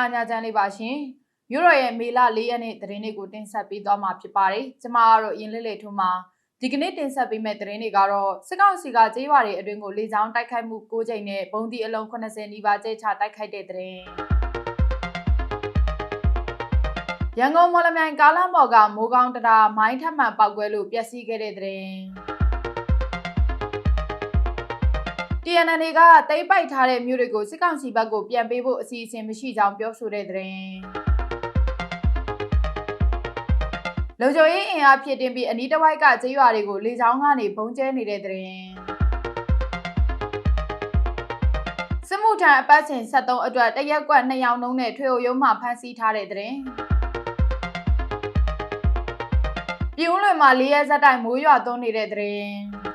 လာညချမ်းလေးပါရှင်။ယူရိုရဲ့မေလ၄ရက်နေ့သတင်းတွေကိုတင်ဆက်ပေးသွားမှာဖြစ်ပါတယ်။ကျွန်မကတော့ရင်လေးလေးထုံးမှာဒီကနေ့တင်ဆက်ပေးမယ့်သတင်းတွေကတော့စစ်ကောင်စီကကြေးရွာတွေအတွင်းကိုလေကြောင်းတိုက်ခိုက်မှု၉ကြိမ်နဲ့ဘုံဒီအလုံး80နီးပါးကျဲချတိုက်ခိုက်တဲ့သတင်း။ရန်ကုန်မော်လမြိုင်ကားလမ်းပေါ်ကမိုးကောင်းတရာမိုင်းထပ်မှန်ပောက်ကွဲလို့ပျက်စီးခဲ့တဲ့သတင်း။ TNN ကတိမ့်ပိုက်ထားတဲ့မြို့တွေကိုစစ်ကောင်စီဘက်ကိုပြန်ပေးဖို့အစီအစဉ်မရှိကြောင်းပြောဆိုတဲ့သတင်း။လုံခြုံရေးအင်အားဖြစ်တင်ပြီးအနီးတစ်ဝိုက်ကကျေးရွာတွေကိုလေကြောင်းကနေပုံကျဲနေတဲ့သတင်း။စစ်မှုထမ်းအပတ်စဉ်73အတွက်တရက်ကွက်2ယောက်နှုံးနဲ့ထွေအိုရုံးမှဖမ်းဆီးထားတဲ့သတင်း။ပြည်ဦးလွင်မှာ၄ရက်ဇက်တိုင်မိုးရွာသွန်းနေတဲ့သတင်း။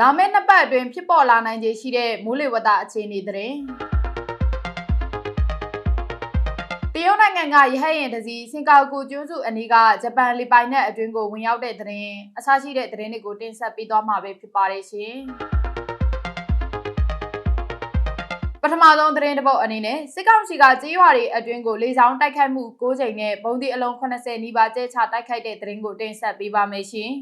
လာမယ့်နှစ်ပတ်အတွင်းဖြစ်ပေါ်လာနိုင်ခြေရှိတဲ့မိုးလေဝသအခြေအနေသတင်းတရုတ်နိုင်ငံကရဟတ်ယာဉ်တစ်စီးစင်ကာပူကျွန်းစုအနီးကဂျပန်လေပိုင်နက်အတွင်းကိုဝင်ရောက်တဲ့သတင်းအစရှိတဲ့သတင်းတွေကိုတင်ဆက်ပေးသွားမှာပဲဖြစ်ပါတယ်ရှင်ပထမဆုံးသတင်းတစ်ပုဒ်အနေနဲ့စစ်ကောင်စီကကြေးရွာတွေအတွင်းကိုလေကြောင်းတိုက်ခိုက်မှု၉ကြိမ်နဲ့ဘုံဒီအလုံး80နီးပါးကျဲချတိုက်ခိုက်တဲ့သတင်းကိုတင်ဆက်ပေးပါမယ်ရှင်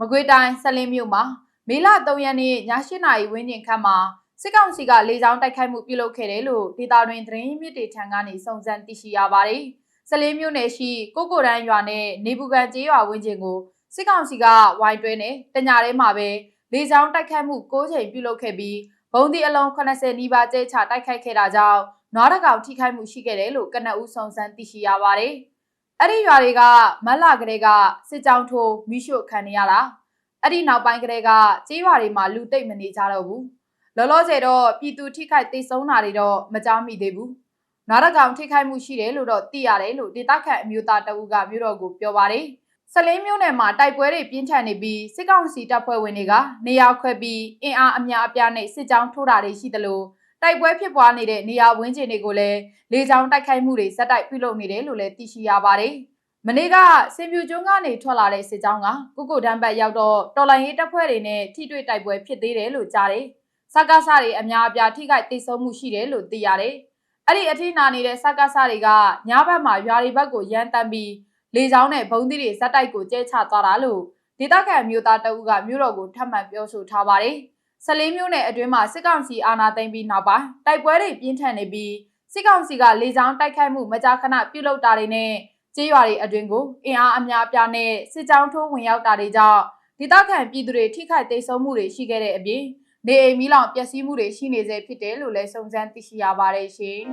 မကွေးတိုင်းဆက်လင်းမြို့မှာ မေလ3ရက်နေ့ည8နာရီဝန်းကျင်ခန့်မှာစစ်ကောင်စီကလေကြောင်းတိုက်ခိုက်မှုပြုလုပ်ခဲ့တယ်လို့ဒေတာတွင်သတင်းမြစ်တွေထံကနေစုံစမ်းသိရှိရပါတယ်။စလင်းမြို့နယ်ရှိကိုကိုရန်ရွာနဲ့နေပူကန်ကျေးရွာဝန်းကျင်ကိုစစ်ကောင်စီကဝိုင်းတွဲနဲ့တညာထဲမှာပဲလေကြောင်းတိုက်ခိုက်မှု9ချိန်ပြုလုပ်ခဲ့ပြီးဘုံဒီအလုံး80နီးပါးကျဲချတိုက်ခိုက်ခဲ့တာကြောင့်နွားတကောင်ထိခိုက်မှုရှိခဲ့တယ်လို့ကနအူးစုံစမ်းသိရှိရပါတယ်။အဲ့ဒီရွာတွေကမက်လာကလေးကစစ်ကြောင်းထိုးမိရှုခံနေရတာ အဲ့ဒီနောက်ပိုင်းကလေးကကြေးရွာတွေမှာလူတိတ်မနေကြတော့ဘူးလောလောဆယ်တော့ပြည်သူထိခိုက်သိဆုံးတာတွေတော့မကြားမိသေးဘူးနားရကောင်ထိခိုက်မှုရှိတယ်လို့တော့သိရတယ်လို့ဒေသခံအမျိုးသားတအုပ်ကမြို့တော်ကိုပြောပါတယ်ဆလင်းမျိုးနယ်မှာတိုက်ပွဲတွေပြင်းထန်နေပြီးစစ်ကောင်စီတပ်ဖွဲ့ဝင်တွေကနေရာခွဲပြီးအင်အားအများအပြားနဲ့စစ်ကြောင်းထိုးတာတွေရှိသလိုတိုက်ပွဲဖြစ်ပွားနေတဲ့နေရာဝန်းကျင်တွေကိုလည်းလေကြောင်းတိုက်ခိုက်မှုတွေဇက်တိုက်ပြုလုပ်နေတယ်လို့လည်းသိရှိရပါတယ်။ မနေ့ကစင်ပြူကျွန်းကနေထွက်လာတဲ့စစ်ကြောင်းကကုကုတန်းဘက်ရောက်တော့တော်လိုင်းရေးတပ်ဖွဲ့တွေနဲ့ထိတွေ့တိုက်ပွဲဖြစ်သေးတယ်လို့ကြားတယ်။စကားစားတွေအများအပြားထိခိုက်တိတ်ဆုံးမှုရှိတယ်လို့သိရတယ်။အဲ့ဒီအထိနာနေတဲ့စကားစားတွေကညဘက်မှာရွာတွေဘက်ကိုရန်တမ်းပြီးလေကြောင်းနဲ့ဘုံသီးတွေဇက်တိုက်ကိုကျဲချသွားတာလို့ဒေသခံမျိုးသားတအုပ်ကမြို့တော်ကိုထပ်မံပြောဆိုထားပါတယ်။ဆလေးမျိုးနယ်အတွင်းမှာစစ်ကောင်စီအာဏာသိမ်းပြီးနောက်ပိုင်းတိုက်ပွဲတွေပြင်းထန်နေပြီးစစ်ကောင်စီကလေကြောင်းတိုက်ခိုက်မှုမကြာခဏပြုလုပ်တာတွေနဲ့ ကျေးရွာတွေအတွင်းကိုအင်အားအများအပြားနဲ့စစ်ကြောင်းထိုးဝင်ရောက်တာတွေကြောင့်ဒေသခံပြည်သူတွေထိခိုက်သိမ်းဆုံးမှုတွေရှိခဲ့တဲ့အပြင်နေအိမ်မီးလောင်ပျက်စီးမှုတွေရှိနေစေဖြစ်တယ်လို့လည်းစုံစမ်းသိရှိရပါတယ်ရှင်။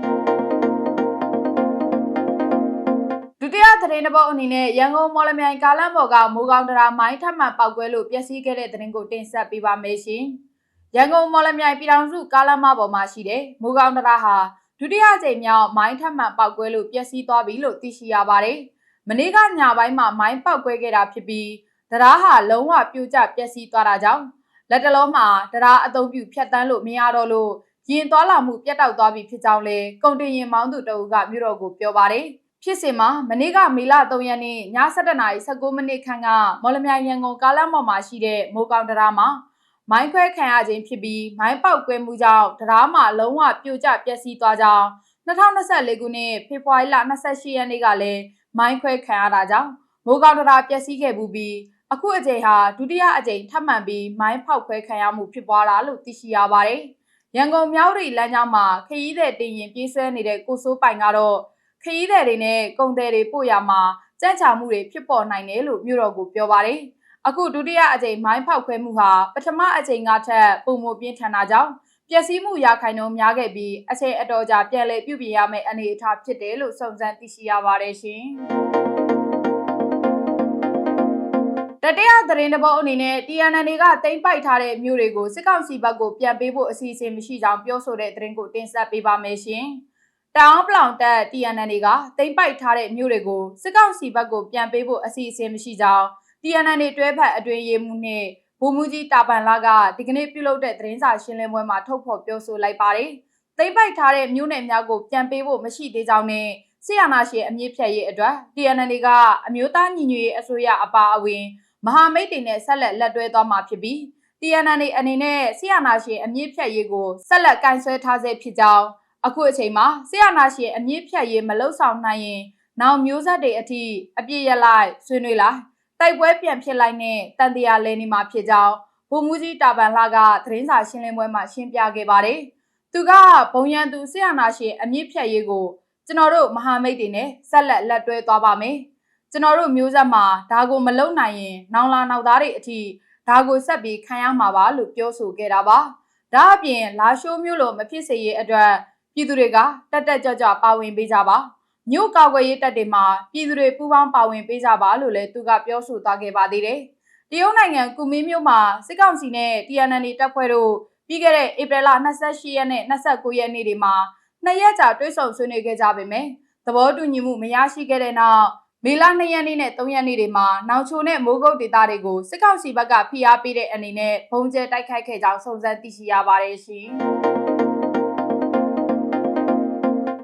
ဒုတိယသတင်းတစ်ပုဒ်အနေနဲ့ရန်ကုန်မော်လမြိုင်ကားလမ်းပေါ်ကမိုးကောင်းတရာမိုင်းထပ်မံပောက်ကွဲလို့ပျက်စီးခဲ့တဲ့သတင်းကိုတင်ဆက်ပေးပါမယ်ရှင်။ရန်ကုန်မော်လမြိုင်ပြည်ထောင်စုကားလမ်းမပေါ်မှာရှိတဲ့မိုးကောင်းတရာဟာ ဒုတိယကြိမ်မြောက်မိုင်းထပ်မံပောက်ကွဲလို့ပျက်စီးသွားပြီလို့သိရှိရပါတယ်။မနေ့ကညပိုင်းမှာမိုင်းပောက်ကွဲခဲ့တာဖြစ်ပြီးတရားဟာလုံးဝပြိုကျပျက်စီးသွားတာကြောင့်လက်တလုံးမှာတရားအုံပြုဖြတ်တန်းလို့မရတော့လို့ရင်သွားလာမှုပြတ်တောက်သွားပြီဖြစ်ကြောင်းလဲကုန်တင်ရင်မောင်းသူတအုပ်ကမြို့တော်ကိုပြောပါတယ်။ဖြစ်စဉ်မှာမနေ့ကမေလ3ရက်နေ့ည7:19မိနစ်ခန့်ကမော်လမြိုင်ရန်ကုန်ကားလမ်းပေါ်မှာရှိတဲ့မိုးကောင်တရားမှာ မိုင်းခွဲခံရခြင်းဖြစ်ပြီးမိုင်းပေါက်ကွဲမှုကြောင့်တရားမှာလုံးဝပြိုကျပျက်စီးသွားကြောင်း2024ခုနှစ်ဖေဖော်ဝါရီလ28ရက်နေ့ကလည်းမိုင်းခွဲခံရတာကြောင့်မိုးကောင်းတရားပျက်စီးခဲ့မှုပြီးအခုအကြိမ်ဟာဒုတိယအကြိမ်ထပ်မံပြီးမိုင်းဖောက်ခွဲခံရမှုဖြစ်ပွားတာလို့သိရှိရပါတယ်။ရန်ကုန်မြောက်ရီလမ်းကြောင်းမှာခရီးသည်တင်ရင်ပြေးဆွဲနေတဲ့ကိုစိုးပိုင်ကတော့ခရီးသည်တွေနဲ့ကုန်သည်တွေပို့ရမှာကြမ်းချမှုတွေဖြစ်ပေါ်နိုင်တယ်လို့မြို့တော်ကိုပြောပါတယ်။ အခုဒုတိယအကြိမ်မိုင်းဖောက်ခွဲမှုဟာပထမအကြိမ်ကထက်ပုံမပြင်းထန်တာကြောင့်ပျက်စီးမှုရာခိုင်နှုန်းများခဲ့ပြီးအချိန်အတော်ကြာပြန်လည်ပြုပြင်ရမယ့်အနေအထားဖြစ်တယ်လို့စုံစမ်းသိရှိရပါတယ်ရှင်။တတိယသတင်းတစ်ပုဒ်အနေနဲ့ TNN ကတင်ပိုက်ထားတဲ့မြို့တွေကိုစစ်ကောင်စီဘက်ကိုပြန်ပေးဖို့အစီအစဉ်မရှိကြောင်းပြောဆိုတဲ့သတင်းကိုတင်ဆက်ပေးပါမယ်ရှင်။တောင်ပလောင်တက် TNN ကတင်ပိုက်ထားတဲ့မြို့တွေကိုစစ်ကောင်စီဘက်ကိုပြန်ပေးဖို့အစီအစဉ်မရှိကြောင်း TNN တွဲဖက်အတွင်းရေးမှုနှင့်ဗိုလ်မှူးကြီးတာပန်လာကဒီကနေ့ပြုလုပ်တဲ့သတင်းစာရှင်းလင်းပွဲမှာထုတ်ဖော်ပြောဆိုလိုက်ပါတယ်။သိမ့်ပိုက်ထားတဲ့မြို့နယ်များကိုပြန်ပေးဖို့မရှိသေးကြောင်းနဲ့ဆီယနာရှင်အမြင့်ဖြတ်ရေးအတွက် TNN ကအမျိုးသားညီညွတ်ရေးအစိုးရအပါအဝင်မဟာမိတ်တွေနဲ့ဆက်လက်လက်တွဲသွားမှာဖြစ်ပြီး TNN အနေနဲ့ဆီယနာရှင်အမြင့်ဖြတ်ရေးကိုဆက်လက်ကင်ဆယ်ထားဆဲဖြစ်ကြောင်းအခုအချိန်မှာဆီယနာရှင်အမြင့်ဖြတ်ရေးမလုံဆောင်နိုင်ရင်နောက်မျိုးဆက်တွေအထိအပြည့်ရလိုက်ဆွေးနွေးလိုက် တိုက်ပွဲပြန်ဖြစ်လိုက်နဲ့တန်တရားလဲနေမှာဖြစ်ကြောင်းဗိုလ်မှူးကြီးတာပန်လာကသတင်းစာရှင်းလင်းပွဲမှာရှင်းပြခဲ့ပါတယ်။သူကဘုံရန်သူဆီယနာရှင်အမြင့်ဖြတ်ရေးကိုကျွန်တော်တို့မဟာမိတ်တွေနဲ့ဆက်လက်လက်တွဲသွားပါမယ်။ကျွန်တော်တို့မျိုးဆက်မှာဒါကိုမလုံနိုင်ရင် နောင်လာနောက်သားတွေအထိဒါကိုဆက်ပြီးခံရမှာပါလို့ပြောဆိုခဲ့တာပါ။ဒါအပြင်လာရှိုးမျိုးလိုမဖြစ်စေရေးအတွက်ပြည်သူတွေကတက်တက်ကြွကြွပါဝင်ပေးကြပါ။ မြို့ကောက်ွယ်ရေးတပ်တွေမှာပြည်သူတွေပူးပေါင်းပါဝင်ပေးကြပါလို့လည်းသူကပြောဆိုသွားခဲ့ပါသေးတယ်။တရုတ်နိုင်ငံကူမင်းမြို့မှာစစ်ကောင်စီနဲ့ TNL တပ်ဖွဲ့တို့ပြီးခဲ့တဲ့ဧပြီလ28ရက်နဲ့29ရက်နေ့တွေမှာနှစ်ရက်ကြာတွဲဆုံဆွေးနွေးခဲ့ကြပေမဲ့သဘောတူညီမှုမရရှိခဲ့တဲ့နောက်မေလ2ရက်နေ့နဲ့3ရက်နေ့တွေမှာနောက်ချိုနဲ့မိုးကုတ်ဒေသတွေကိုစစ်ကောင်စီဘက်ကဖိအားပေးတဲ့အနေနဲ့ဘုံကျဲတိုက်ခိုက်ခဲ့ကြောင်းစုံစမ်းသိရှိရပါတယ်ရှင်။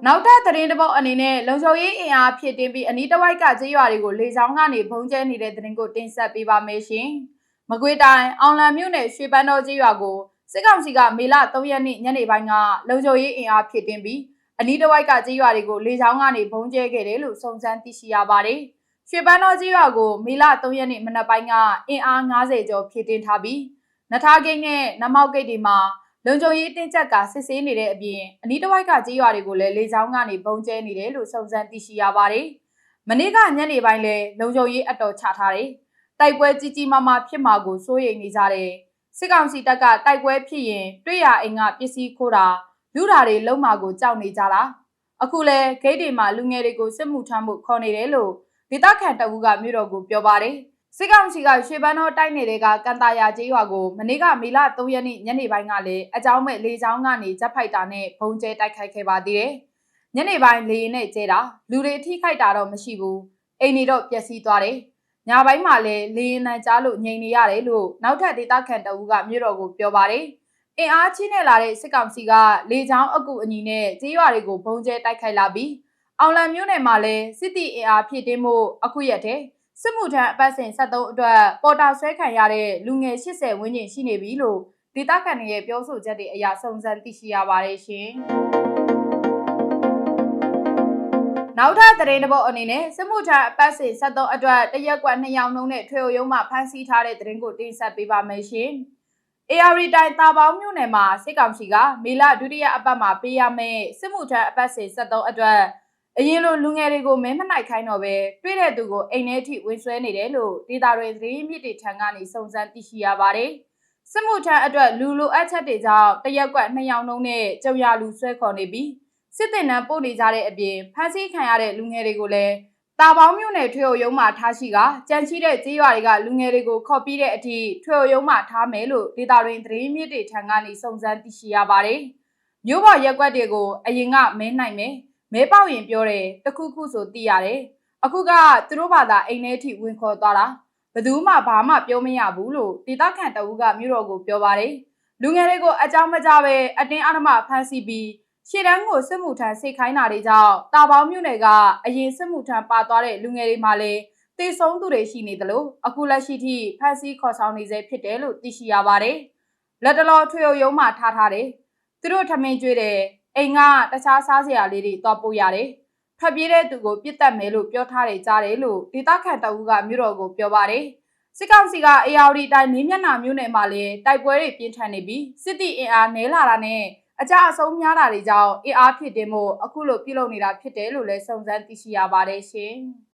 နောက်ထပ်သတင်းတစ်ပုဒ်အနေနဲ့လုံခြုံရေးအင်အားဖြစ်တင်ပြီးအနီးတစ်ဝိုက်ကကျေးရွာတွေကိုလေကြောင်းကနေဘုံကျဲနေတဲ့သတင်းကိုတင်ဆက်ပေးပါမယ်ရှင်။မကွေးတိုင်းအောင်လံမြို့နယ်ရွှေပန်းတော်ကျေးရွာကိုစစ်ကောင်စီကမေလ3ရက်နေ့ညနေပိုင်းကလုံခြုံရေးအင်အားဖြစ်တင်ပြီးအနီးတစ်ဝိုက်ကကြေးရွာတွေကိုလေကြောင်းကနေဘုံကျဲခဲ့တယ်လို့စုံစမ်းသိရှိရပါတယ်။ရွှေပန်းတော်ကြေးရွာကိုမေလ3ရက်နေ့မနက်ပိုင်းကအင်အား90ကျော်ဖြည့်တင်ထားပြီးနထားဂိတ်နဲ့နမောက်ဂိတ်တွေမှာ လုံခြုံရေးတင်းကျပ်ကစစ်ဆေးနေတဲ့အပြင်အနီးတစ်ဝိုက်ကကြေးရွာတွေကိုလည်းလေကြောင်းကနေဘုံကျဲနေတယ်လို့စုံစမ်းသိရှိရပါတယ်။မနေ့ကညနေပိုင်းလဲလုံခြုံရေးအတော်ချထားတယ်။တိုက်ပွဲကြီးကြီးမားမားဖြစ်မှာကိုစိုးရိမ်နေကြတယ်။စစ်ကောင်စီတပ်ကတိုက်ပွဲဖြစ်ရင်တွေ့ရအိမ်ကပစ္စည်းခိုးတာလူဓာတွေလုံးမာကိုကြောက်နေကြတာအခုလဲဂိတ်တွေမှာလူငယ်တွေကိုစစ်မှုထမ်းဖို့ခေါ်နေတယ်လို့ဒေသခံတအူးကမြို့တော်ကိုပြောပါတယ် စစ်ကောင်စီကရွှေပန်းတော်တိုက်နယ်တွေကကန်တာယာကျေးရွာကိုမနေ့ကမေလ3ရက်နေ့ညနေပိုင်းကလည်းအကြောင်းမဲ့လေကြောင်းကနေဂျက်ဖိုက်တာနဲ့ဘုံကျဲတိုက်ခိုက်ခဲ့ပါသေးတယ်ညနေပိုင်းလေရင်နဲ့ကျဲတာလူတွေအထိခိုက်တာတော့မရှိဘူးအိမ်တွေတော့ပျက်စီးသွားတယ်ညပိုင်းမှာလည်းလေရင်နှံကြားလို့ငြိမ်နေရတယ်လို့နောက်ထပ်ဒေသခံတအူးကမြို့တော်ကိုပြောပါတယ်အင်အားချင်းနဲ့လာတဲ့စစ်ကောင်စီကလေချောင်းအကူအညီနဲ့ကြေးရွာတွေကိုဘုံကျဲတိုက်ခိုက်လာပြီးအောင်လံမြို့နယ်မှာလည်းစစ်တီအင်အားဖြည့်တင်းမှုအခုရက်တည်း စစ်မှုထမ်းအပတ်စဉ်73အတွက်ပေါ်တာဆွဲခံရတဲ့လူငယ်80ဝန်းကျင်ရှိနေပြီလို့ဒေသခံတွေရဲ့ပြောဆိုချက်တွေအရစုံစမ်းသိရှိရပါတယ်ရှင်။နောက်ထပ်သတင်းတစ်ပုဒ်အနေနဲ့စစ်မှုထမ်းအပတ်စဉ်73အတွက်တရက်ကွက်2ယောက်နှုန်းနဲ့ထွေအုံမှဖမ်းဆီးထားတဲ့သတင်းကိုတင်ဆက်ပေးပါမယ်ရှင်။ AR တိုင်းတာပေါင်းမြို့နယ်မှာစစ်ကောင်စီကမေလဒုတိယအပတ်မှာပေးရမယ့်စစ်မှုထမ်းအပတ်စဉ်73အတွက် အရင်လိုလူငယ်တွေကိုမဲမနိုင်ခိုင်းတော့ပဲတွေ့တဲ့သူကိုအိမ်ထဲထိဝင်ဆွဲနေတယ်လို့ဒေတာတွေသတင်းမြစ်တွေထံကနေစုံစမ်းသိရှိရပါတယ်။စစ်မှုထမ်းအတွက်လူလိုအပ်ချက်တွေကြောင့်တရက်ကွက်2ယောက်နှုန်းနဲ့ကြောင်ရလူဆွဲခေါ်နေပြီးစစ်တင်နန်းပို့နေကြတဲ့အပြင်ဖမ်းဆီးခံရတဲ့လူငယ်တွေကိုလည်းတာပေါင်းမြို့နယ်ထွေအုံရုံးမှာထားရှိကကြံရှိတဲ့ကြေးရွာတွေကလူငယ်တွေကိုခေါ်ပြီးတဲ့အထိထွေအုံရုံးမှာထားမယ်လို့ဒေတာတွင်သတင်းမြစ်တွေထံကနေစုံစမ်းသိရှိရပါတယ်။မြို့ပေါ်ရက်ွက်တွေကိုအရင်ကမဲနိုင်မယ် မဲပေါက်ရင်ပြောတယ်တခုခုဆိုသိရတယ်။အခုကသူတို့ဘာသာအိမ်ထဲထိဝင်ခေါ်သွားတာဘယ်သူမှဘာမှပြောမရဘူးလို့ဒေတာခန့်တအူးကမြို့တော်ကိုပြောပါတယ်။လူငယ်တွေကိုအကြောင်းမကြပဲအတင်းအဓမ္မဖမ်းဆီးပြီးရှေ့တန်းကိုစစ်မှုထမ်းစိတ်ခိုင်းတာတွေကြောင့်တာပေါင်းမြို့နယ်ကအရင်စစ်မှုထမ်းပါသွားတဲ့လူငယ်တွေမှလည်းတေဆုံးသူတွေရှိနေတယ်လို့အခုလက်ရှိထိဖမ်းဆီးခေါ်ဆောင်နေစေဖြစ်တယ်လို့သိရှိရပါတယ်။လက်တလောထွေရုံမှထားထားတယ်။သူတို့ထမင်းကျွေးတယ် အိမ်ကတခြားစားစရာလေးတွေတော့ပို့ရတယ်။ထွက်ပြေးတဲ့သူကိုပြစ်တက်မယ်လို့ပြောထားတယ်ကြားတယ်လို့ဒေသခံတအူးကမြို့တော်ကိုပြောပါတယ်။စစ်ကောင်စီကအေယာဝတီတိုင်းမင်းမျက်နှာမြို့နယ်မှာလည်းတိုက်ပွဲတွေပြင်းထန်နေပြီးစစ်တီအင်အားနဲလာတာနဲ့အကြအဆုံးများတာတွေကြောင့်အင်အားဖြစ်တင်မှုအခုလိုပြုလုပ်နေတာဖြစ်တယ်လို့လည်းစုံစမ်းသိရှိရပါတယ်ရှင်။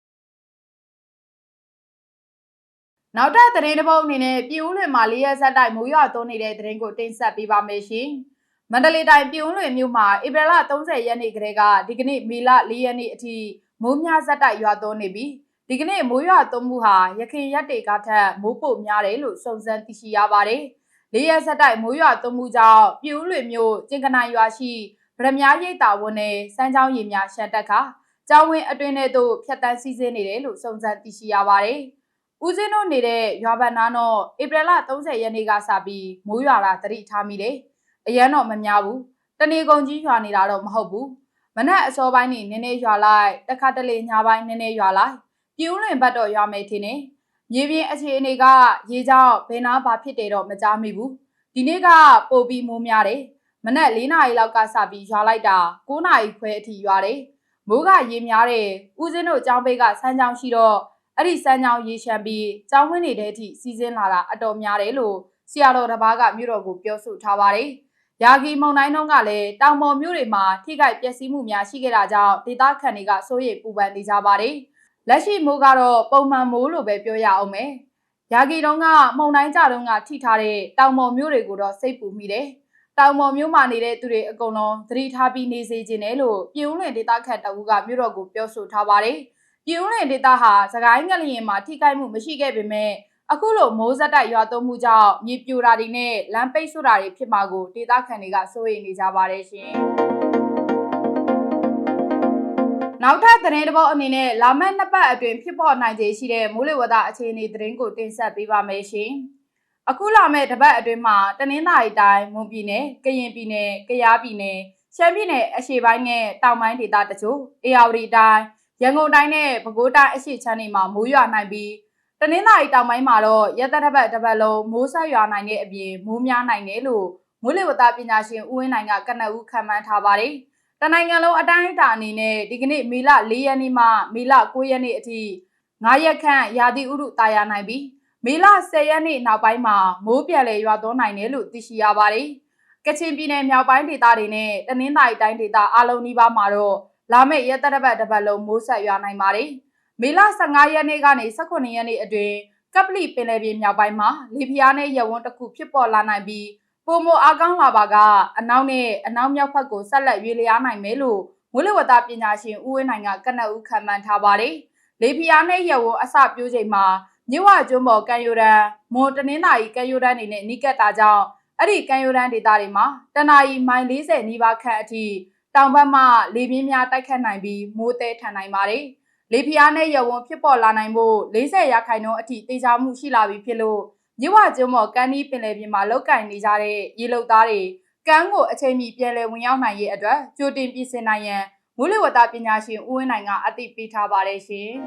နောက်ထပ်သတင်းတစ်ပုဒ်အနေနဲ့ပြည်ဦးလွင်မှာလေးရက်ဆက်တိုက်မိုးရွာသွန်းနေတဲ့သတင်းကိုတင်ဆက်ပေးပါမယ်ရှင်။ မန္တလေးတိုင်းပြည်ဦးလွင်မြို့မှာဧပြီလ30ရက်နေ့ကတည်းကဒီကနေ့မေလ4ရက်နေ့အထိမိုးများဆက်တိုက်ရွာသွန်းနေပြီးဒီကနေ့မိုးရွာသွန်းမှုဟာရခိုင်ရက်တွေကထက်မိုးပိုများတယ်လို့စုံစမ်းသိရှိရပါတယ်။လေးရက်ဆက်တိုက်မိုးရွာသွန်းမှုကြောင့်ပြည်ဦးလွေမျိုးကျင်ကနိုင်ရွာရှိဗရမ ्या ရိပ်တာဝန်နဲ့စမ်းချောင်းရည်များရှမ်းတက်ခါကျောင်းဝင်းအတွင်းထဲသို့ဖြတ်တန်းစီးဆင်းနေတယ်လို့စုံစမ်းသိရှိရပါတယ်။ဦးစင်းတို့နေတဲ့ရွာဘန်နာတော့ဧပြီလ30ရက်နေ့ကစပြီးမိုးရွာတာတတိထားမိတယ်။ အရန်တော့မများဘူး။တနေကုန်ကြီးရွာနေတာတော့မဟုတ်ဘူး။မနက်အစောပိုင်းနေနည်းနည်းရွာလိုက်တခါတလေညပိုင်းနည်းနည်းရွာလိုက်ပြည်ဦးလွင်ဘတ်တော့ရွာမယ်ထင်တယ်။မြေပြင်အခြေအနေကရေကြောင့်ဘယ်နာဘာဖြစ်တယ်တော့မကြားမိဘူးဒီနေ့ကပို့ပြီးမိုးများတယ်မနက်၄နာရီလောက်ကစပြီးရွာလိုက်တာ9နာရီခွဲအထိရွာတယ်မိုးကရေများတယ်ဦးစင်းတို့ကျောင်းဘေးကဆန်းချောင်းရှိတော့အဲ့ဒီဆန်းချောင်းရေရှမ်းပြီးကျောင်းဝင်းနေတဲ့အထိစီးစင်းလာတာအတော်များတယ်လို့ဆရာတော်တစ်ပါးကမြို့တော်ကိုပြောဆိုထားပါတယ် ရာဂီမုံတိုင်းတုန်းကလည်းတောင်ပေါ်မြို့တွေမှာထိခိုက်ပျက်စီးမှုများရှိခဲ့တာကြောင့်ဒေသခံတွေကစိုးရိမ်ပူပန်နေကြပါတယ်။လက်ရှိမိုးကတော့ပုံမှန်မိုးလို့ပဲပြောရအောင်မယ်။ရာဂီတုန်းကမုံတိုင်းကြတုန်းကထိထားတဲ့တောင်ပေါ်မြို့တွေကိုတော့စိတ်ပူမိတယ်။တောင်ပေါ်မြို့မှာနေတဲ့သူတွေအကုန်လုံးသတိထားပြီးနေစေခြင်းနဲ့လို့ပြည်ဦးလွင်ဒေသခံတအူးကမြို့တော်ကိုပြောဆိုထားပါတယ်။ပြည်ဦးလွင်ဒေသဟာစကိုင်းငလျင်မှာထိခိုက်မှုမရှိခဲ့ပေမဲ့ အခုလိုမိုးဆက်တိုက်ရွာသွန်းမှုကြောင့်မြေပြိုတာတွေနဲ့လမ်းပိတ်ဆို့တာတွေဖြစ်မှာကိုဒေသခံတွေကစိုးရိမ်နေကြပါတယ်ရှင်။နောက်ထပ်သတင်းတစ်ပုဒ်အနေနဲ့လာမယ့်နှစ်ပတ်အတွင်းဖြစ်ပေါ်နိုင်ခြေရှိတဲ့မိုးလေဝသအခြေအနေသတင်းကိုတင်ဆက်ပေးပါမယ်ရှင်။အခုလာမယ့်တစ်ပတ်အတွင်းမှာတနင်္သာရီတိုင်းမွန်ပြည်နယ်၊ကရင်ပြည်နယ်၊ကယားပြည်နယ်၊ရှမ်းပြည်နယ်အရှေ့ပိုင်းနဲ့တောင်ပိုင်းဒေသတချို့၊အေရဝတီတိုင်း၊ရန်ကုန်တိုင်းနဲ့ပဲခူးတိုင်းအရှေ့ချမ်းတွေမှာမိုးရွာနိုင်ပြီး တနင်္သာရီတောင်ပိုင်းမှာတော့ရက်သက်တစ်ပတ်တစ်ပတ်လုံးမိုးဆက်ရွာနိုင်တဲ့အပြင်မိုးများနိုင်တယ်လို့မိုးလေဝသပညာရှင်ဦးဝင်းနိုင်ကကနအူးခံမှန်းထားပါတယ်။တနိုင်ငံလုံးအတိုင်းအတာအနေနဲ့ဒီကနေ့မေလ၄ရက်နေ့မှမေလ9ရက်နေ့အထိ9ရက်ခန့်ရာသီဥတုတာယာနိုင်ပြီးမေလ10ရက်နေ့နောက်ပိုင်းမှာမိုးပြန်လည်ရွာသွန်းနိုင်တယ်လို့သိရှိရပါတယ်။ကချင်ပြည်နယ်မြောက်ပိုင်းဒေသတွေနဲ့တနင်္သာရီတိုင်းဒေသအလုံးနီးပါးမှာတော့လာမယ့်ရက်သက်တစ်ပတ်တစ်ပတ်လုံးမိုးဆက်ရွာနိုင်ပါတယ်။ မေလ15ရက်နေ့ကနေ18ရက်နေ့အတွင်းကပလီပင်လယ်ပြင်မြောက်ပိုင်းမှာလေပြင်းနဲ့ရဝန်းတစ်ခုဖြစ်ပေါ်လာနိုင်ပြီးပုံမအားကောင်းလာပါကအနောက်နဲ့အနောက်မြောက်ဘက်ကိုဆက်လက်ရွေ့လျားနိုင်မယ်လို့မိုးလေဝသပညာရှင်ဦးဝင်းနိုင်ကကနအူးခံမှန်းထားပါတယ်။လေပြင်းနဲ့ရဝန်းအစပြိုးချိန်မှာမြဝကျွန်းပေါ်ကံယူရန်မွန်တနင်္သာရီကံယူရန်နေနဲ့နိကတ်တာကြောင့်အဲ့ဒီကံယူရန်ဒေသတွေမှာတနအီမိုင်40နီးပါးခန့်အထိတောင်ဘက်မှလေပြင်းများတိုက်ခတ်နိုင်ပြီးမိုးတဲထန်နိုင်ပါတယ်။ လေဖျားနဲ့ရဝုံဖြစ်ပေါ်လာနိုင်ဖို့40ရာခိုင်နှုန်းအထိတေချာမှုရှိလာပြီဖြစ်လို့မြဝကျွန်းမော်ကမ်းနီးပင်လယ်ပြင်မှာလောက်ကင်နေကြတဲ့ရေလုံသားတွေကမ်းကိုအချိန်မီပြန်လည်ဝင်ရောက်နိုင်ရေးအတွက်ကြိုတင်ပြင်ဆင်နိုင်ရန်မိုးလေဝသပညာရှင်ဦးဝင်းနိုင်ကအသိပေးထားပါတယ်ရှင်။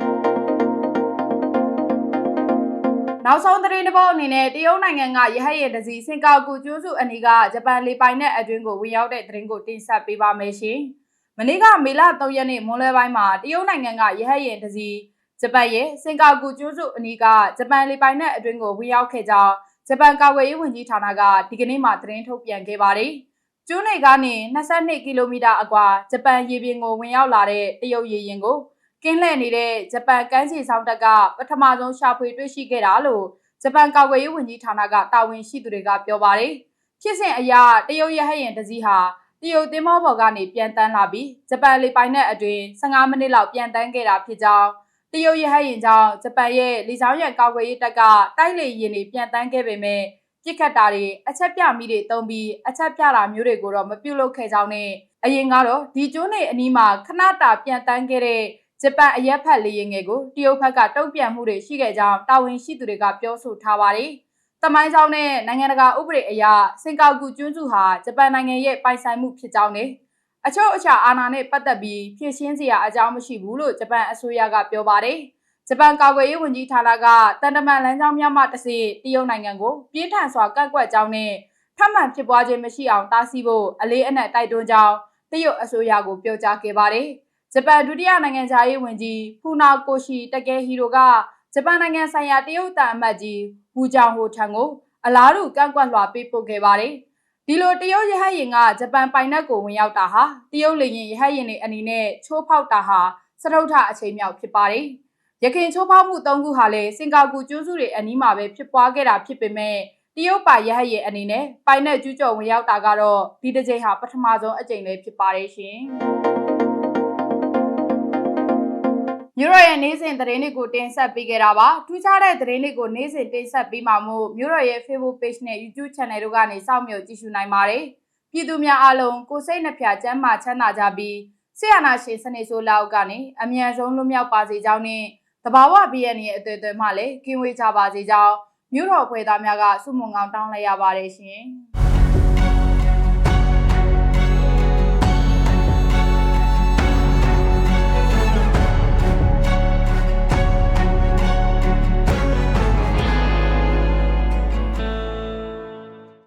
နောက်ဆုံးသတင်းတစ်ပုဒ်အနေနဲ့တရုတ်နိုင်ငံကရဟတ်ရဲ့တစည်းစင်ကာပူကျွန်းစုအနီးကဂျပန်လေပိုင်နက်အတွင်းကိုဝင်ရောက်တဲ့သတင်းကိုတင်ဆက်ပေးပါမယ်ရှင်။ မနေ့ကမေလ3ရက်နေ့မွန်းလွဲပိုင်းမှာတရုတ်နိုင်ငံကရဟတ်ယာဉ်တစ်စီးဂျပန်ရဲ့စင်ကာပူကျွန်းစုအနီးကဂျပန်လေပိုင်နက်အတွင်းကိုဝင်ရောက်ခဲ့ကြောင်းဂျပန်ကာကွယ်ရေးဝန်ကြီးဌာနကဒီကနေ့မှသတင်းထုတ်ပြန်ခဲ့ပါတယ်။ကျွန်းနယ်ကနေ22ကီလိုမီတာအကွာဂျပန်ရေပြင်ကိုဝင်ရောက်လာတဲ့တရုတ်ရေရင်ကိုကင်းလှည့်နေတဲ့ဂျပန်ကမ်းခြေဆောင်တပ်ကပထမဆုံးရှာဖွေတွေ့ရှိခဲ့တာလို့ဂျပန်ကာကွယ်ရေးဝန်ကြီးဌာနကတာဝန်ရှိသူတွေကပြောပါတယ်။ဖြစ်စဉ်အရတရုတ်ရဟတ်ယာဉ်တစ်စီးဟာ တရုတ်သင်းမောပေါ်ကနေပြန်တန်းလာပြီးဂျပန်လေပိုင်နက်အတွင်း15မိနစ်လောက်ပြန်တန်းခဲ့တာဖြစ်ကြောင်းတရုတ်ရဟတ်ရင်ကြောင့်ဂျပန်ရဲ့လေကြောင်းရန်ကာကွယ်ရေးတပ်ကတိုက်လေယာဉ်တွေပြန်တန်းခဲ့ပေမဲ့ပြစ်ခတ်တာတွေအချက်ပြမိတွေတုံးပြီးအချက်ပြတာမျိုးတွေကိုတော့မပြုတ်လုပ်ခဲ့ကြောင်းနဲ့အရင်ကတော့ဒီကျွန်းနေအနီးမှာခဏတာပြန်တန်းခဲ့တဲ့ဂျပန်အရက်ဖက်လေယာဉ်ငယ်ကိုတရုတ်ဘက်ကတုံ့ပြန်မှုတွေရှိခဲ့ကြောင်းတာဝန်ရှိသူတွေကပြောဆိုထားပါတယ်။ တမိုင်းကြောင်းနဲ့နိုင်ငံတကာဥပဒေအရစင်ကာပူကျွန်းစုဟာဂျပန်နိုင်ငံရဲ့ပိုင်ဆိုင်မှုဖြစ်ကြောင်းနဲ့အချို့အခြားအာဏာနဲ့ပတ်သက်ပြီးဖြည့်ရှင်းစရာအကြောင်းမရှိဘူးလို့ဂျပန်အစိုးရကပြောပါတယ်။ဂျပန်ကာကွယ်ရေးဝန်ကြီးဌာနကတန်တမန်လမ်းကြောင်းများမှတစေတရုတ်နိုင်ငံကိုပြင်းထန်စွာကန့်ကွက်ကြောင်းနဲ့ထပ်မံဖြစ်ပွားခြင်းမရှိအောင်တားဆီးဖို့အလေးအနက်တိုက်တွန်းကြောင်းတရုတ်အစိုးရကိုပြောကြားခဲ့ပါတယ်။ဂျပန်ဒုတိယနိုင်ငံသားရေးဝန်ကြီးဖူနာကိုရှီတကယ်ဟီရိုက ဂျပန်နိုင်ငံဆိုင်ရာတရုတ်တန်အမတ်ကြီးဟူဂျောင်ဟိုထံကိုအလားတူကန့်ကွက်လွှာပေးပို့ခဲ့ပါတယ်။ဒီလိုတရုတ်ရဟတ်ယာဉ်ကဂျပန်ပိုင်နက်ကိုဝင်ရောက်တာဟာတရုတ်လေယာဉ်ရဟတ်ယာဉ်တွေအနေနဲ့ချိုးဖောက်တာဟာစတုထအချိန်မြောက်ဖြစ်ပါတယ်။ရခိုင်ချိုးဖောက်မှု၃ခုဟာလည်းစင်ကာပူကျွန်းစုတွေအနီးမှာပဲဖြစ်ပွားခဲ့တာဖြစ်ပေမဲ့တရုတ်ပိုင်ရဟတ်ယာဉ်အနေနဲ့ပိုင်နက်ကျူးကျော်ဝင်ရောက်တာကတော့ဒီတစ်ချိန်ဟာပထမဆုံးအကြိမ်လေးဖြစ်ပါတယ်ရှင်။ မြို့တော်ရဲ့နေ့စဉ်သတင်းတွေကိုတင်ဆက်ပေးခဲ့တာပါထူးခြားတဲ့သတင်းတွေကိုနေ့စဉ်တင်ဆက်ပေးမှာမို့မြို့တော်ရဲ့ Facebook Page နဲ့ YouTube Channel တို့ကနေစောင့်မျှော်ကြည့်ရှုနိုင်ပါတယ်ပြည်သူများအားလုံးကိုစိတ်နှဖျားကျန်းမာချမ်းသာကြပြီးဆရာနာရှင်စနေဆိုလောက်ကနေအမြန်ဆုံးလွတ်မြောက်ပါစေကြောင်းနဲ့တဘာဝဘီရဲ့အတွေ့အကြုံမှလည်းကင်းဝေးကြပါစေကြောင်းမြို့တော်ဖွဲ့သားများကစုမုံကောင်းတောင်းလိုက်ရပါတယ်ရှင်